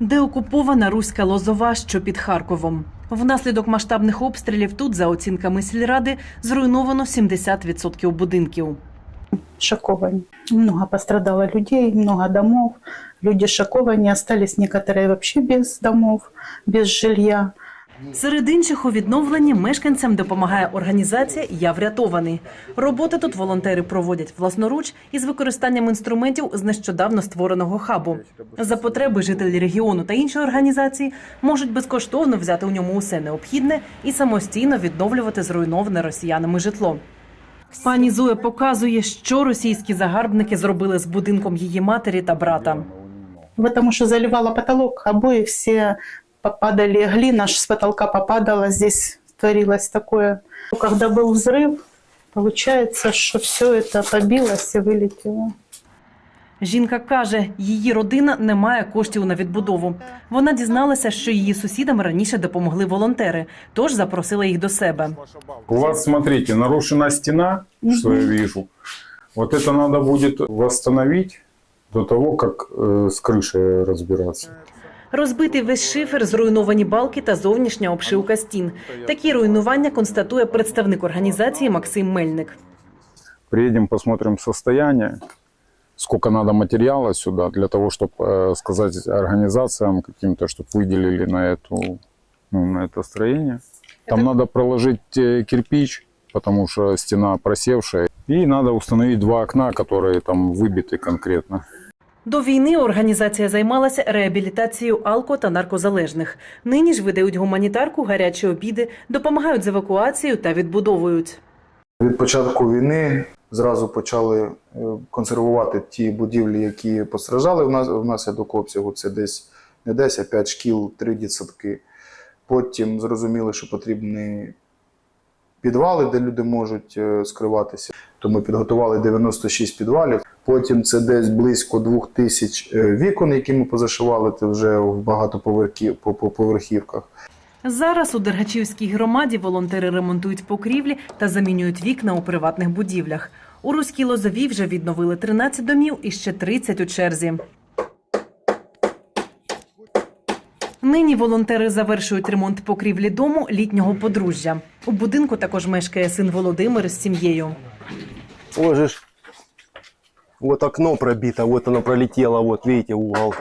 Деокупована руська лозова, що під Харковом. Внаслідок масштабних обстрілів тут, за оцінками сільради, зруйновано 70% будинків. шоковані. Много пострадало людей, много домов. Люди шоковані, остались некоторые вообще без домов, без жилья. Серед інших у відновленні мешканцям допомагає організація Я врятований. Роботи тут волонтери проводять власноруч із використанням інструментів з нещодавно створеного хабу. За потреби жителі регіону та інші організації можуть безкоштовно взяти у ньому усе необхідне і самостійно відновлювати зруйноване росіянами житло. Пані Зоя показує, що російські загарбники зробили з будинком її матері та брата. Потому что заливало потолок, обои все попадали, глина аж с потолка попадала, здесь творилось такое. Когда был взрыв, получается, что все это побилось и вылетело. Жінка каже, її родина не має коштів на відбудову. Вона дізналася, що її сусідам раніше допомогли волонтери, тож запросила їх до себе. У вас, смотрите, нарушена стена, что я вижу. Вот это надо будет восстановить до того, как э, с крышей разбираться. Розбитий весь шифер, зруйновані балки та зовнішня обшивка стін. Такі руйнування констатує представник організації Максим Мельник. Приедем, посмотрим состояние, сколько надо материала сюда для того, чтобы сказать организациям каким-то, чтобы выделили на, эту, ну, на это строение. Там надо проложить э, кирпич, потому что стена просевшая. И надо установить два окна, которые там выбиты конкретно. До війни організація займалася реабілітацією алко та наркозалежних. Нині ж видають гуманітарку, гарячі обіди, допомагають з евакуацією та відбудовують. Від початку війни зразу почали е, консервувати ті будівлі, які постраждали вна- внаслідок обсягу. Це десь не 10, а 5 шкіл, 3 дитсадки. Потім зрозуміли, що потрібні підвали, де люди можуть е, скриватися. То ми підготували 96 підвалів. Потім це десь близько 2 тисяч е, вікон, які ми позашивали це вже в багатоповерхів- по- по поверхівках. Зараз у Дергачівській громаді волонтери ремонтують покрівлі та замінюють вікна у приватних будівлях. У Руській Лозовій вже відновили 13 домів і ще 30 у черзі. Нині волонтери завершують ремонт покрівлі дому літнього подружжя. У будинку також мешкає син Володимир з сім'єю. Ж, вот окно пробито, вот оно пролетело, вот видите угол.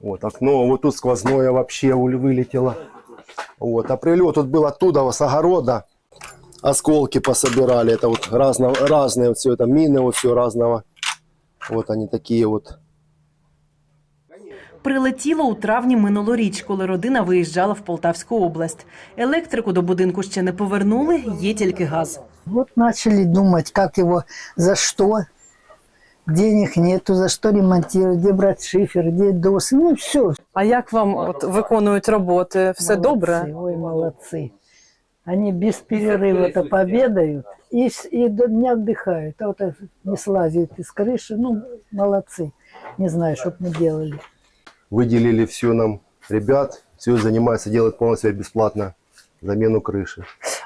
Вот окно, вот тут сквозное вообще вылетело. Вот, а прилет тут был оттуда, с огорода. Осколки пособирали, это вот разно, разные, вот все это мины, вот все разного. Вот они такие вот. Прилетіло у травні минулоріч, коли родина виїжджала в Полтавську область. Електрику до будинку ще не повернули, є тільки газ. Вот начали думать, как его, за что. Денег нету, за что ремонтировать, где брать шифер, где досы, ну все. А як вам от виконують роботи? Все добре? Ой, молодцы. Они без перерыва-то пообедают и, с- и до дня отдыхают. А вот это не слазят из крыши, ну, молодцы. Не знаю, что б мы делали. Выделили все нам ребят, все занимаются, делают полностью бесплатно замену крыши.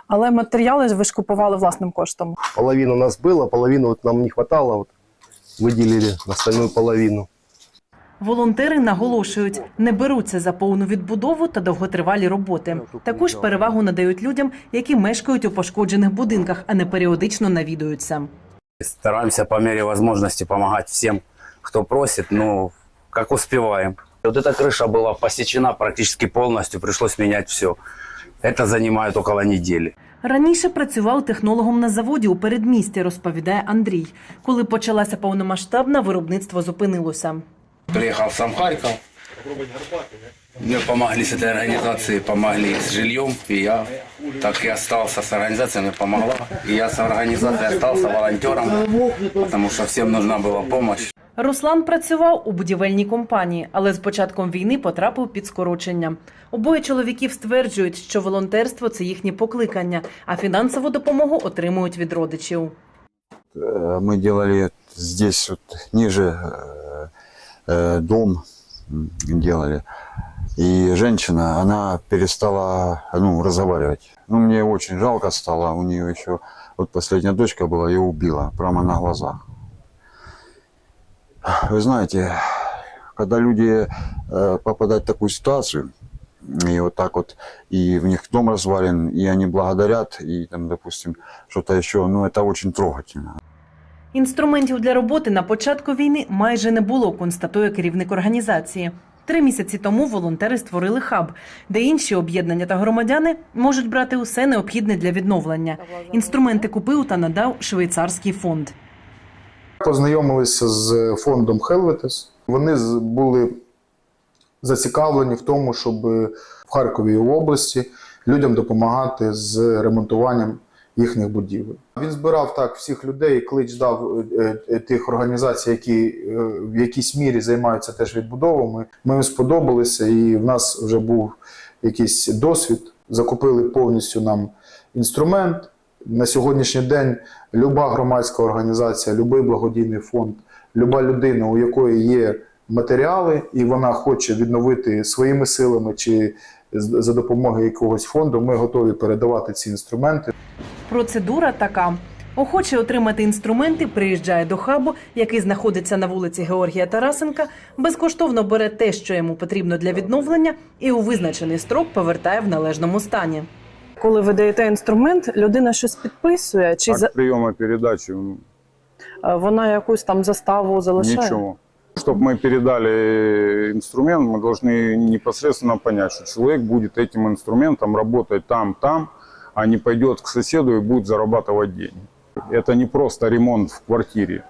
Але матеріали ж ви ж купували власним коштом. Половина у нас было, половину вот нам не хватало, вот выделили остальную половину. Волонтери наголошують, не беруться за повну відбудову та довготривалі роботи. Також перевагу надають людям, які мешкають у пошкоджених будинках, а не періодично навідуються. Стараемся по мере возможности помогать всем, кто просит, но как успеваем. Вот эта крыша была посечена практически полностью, пришлось менять все. Это занимает около недели. Раніше працював технологом на заводі у передмісті, розповідає Андрій. Коли почалася повномасштабна, виробництво зупинилося. Приехал сам Харьков. Мне помогли с этой организацией, помогли с жильем, и я так и остался с организацией, мне помогла. И я с организацией остался волонтером, потому что всем нужна была помощь. Руслан працював у будівельній компанії, але з початком війни потрапив під скорочення. Обоє чоловіків стверджують, що волонтерство це їхнє покликання, а фінансову допомогу отримують від родичів. Э, мы делали здесь вот ниже э, э, дом м, делали. И женщина, она перестала ну, разговаривать. Ну, мне очень жалко стало. У нее еще вот последняя дочка была, ее убила прямо на глазах. Вы знаете, когда люди э, попадают в такую ситуацию, и вот так вот, и в них дом развален, и они благодарят, и там, допустим, что-то еще, ну, это очень трогательно. Інструментів для роботи на початку війни майже не було, констатує керівник організації. Три місяці тому волонтери створили хаб, де інші об'єднання та громадяни можуть брати усе необхідне для відновлення. Інструменти купив та надав швейцарський фонд. Познайомилися з фондом Helvetes. Вони були зацікавлені в тому, щоб в Харкові і області людям допомагати з ремонтуванням їхніх будівель. Він збирав так всіх людей, клич дав е, е, тих організацій, які е, в якійсь мірі займаються теж відбудовами. Ми їм сподобалися, і в нас вже був якийсь досвід. Закупили повністю нам інструмент. На сьогоднішній день люба громадська організація, будь-який благодійний фонд, люба людина, у якої є матеріали, і вона хоче відновити своїми силами чи за допомогою якогось фонду, ми готові передавати ці інструменти. Процедура така. Охоче отримати інструменти приїжджає до хабу, який знаходиться на вулиці Георгія Тарасенка, безкоштовно бере те, що йому потрібно для відновлення, і у визначений строк повертає в належному стані Коли ви даєте інструмент, людина щось підписує, чи за... Акт приема передачи м, е, вона якусь там заставу залишає? ничего. Чтобы мы передали инструмент, мы должны непосредственно понять, что человек будет этим инструментом работать там, там, а не пойдет к соседу и будет зарабатывать деньги. Это не просто ремонт в квартире.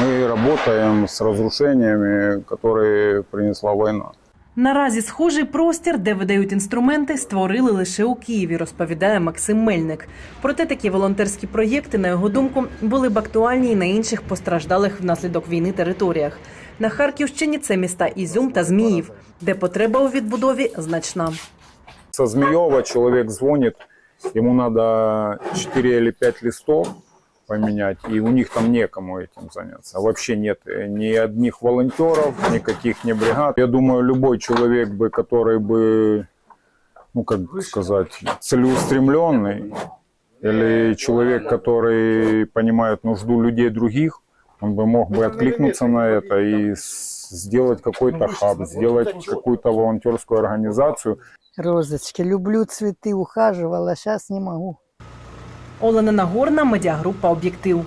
Мы работаем с разрушениями, которые принесла война. Наразі схожий простір, де видають інструменти, створили лише у Києві, розповідає Максим Мельник. Проте такі волонтерські проєкти, на його думку, були б актуальні і на інших постраждалих внаслідок війни територіях. На Харківщині це міста Ізюм та Зміїв, де потреба у відбудові значна. Со Змеева человек звонит, ему надо 4 или 5 листов поменять, и у них там некому этим заняться. Вообще нет э, ни одних волонтеров, никаких не бригад. Я думаю, любой человек, бы, который бы, ну как сказать, целеустремленный, или человек, который понимает нужду людей других, он бы мог бы откликнуться на это и с- сделать какой-то хаб, сделать какую-то волонтерскую организацию, Розочки, люблю цветы, ухаживала, сейчас не могу. Олена Нагорна, медіагрупа Об'єктив.